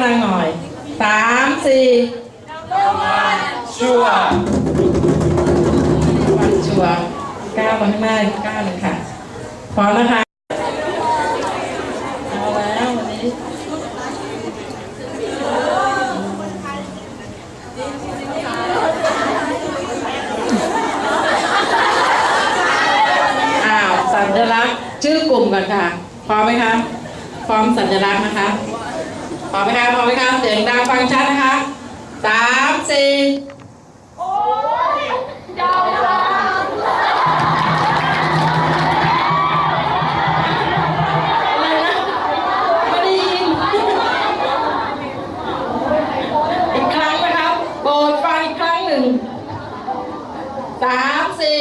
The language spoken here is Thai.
หน่อยสามสี่ชัววันชัวก้าวมาข้างหน้าก้าวหนึ่งค่ะพร้อมนะคะเอาแล้ววันนี้อ้าวสัญลักชื่อกลุ่มก่อนค่ะพร้อมไหมคะพร้อมสัญลักษณ์นะคะ พร้อมไหมคะพร้อมไหมคะเสียงดังฟังชัดนะคะสามสี่อะไรนะไม่ได้ยินอีกครั้งนะครับโปรดฟังอีกครั้งหนึ่งสามสี่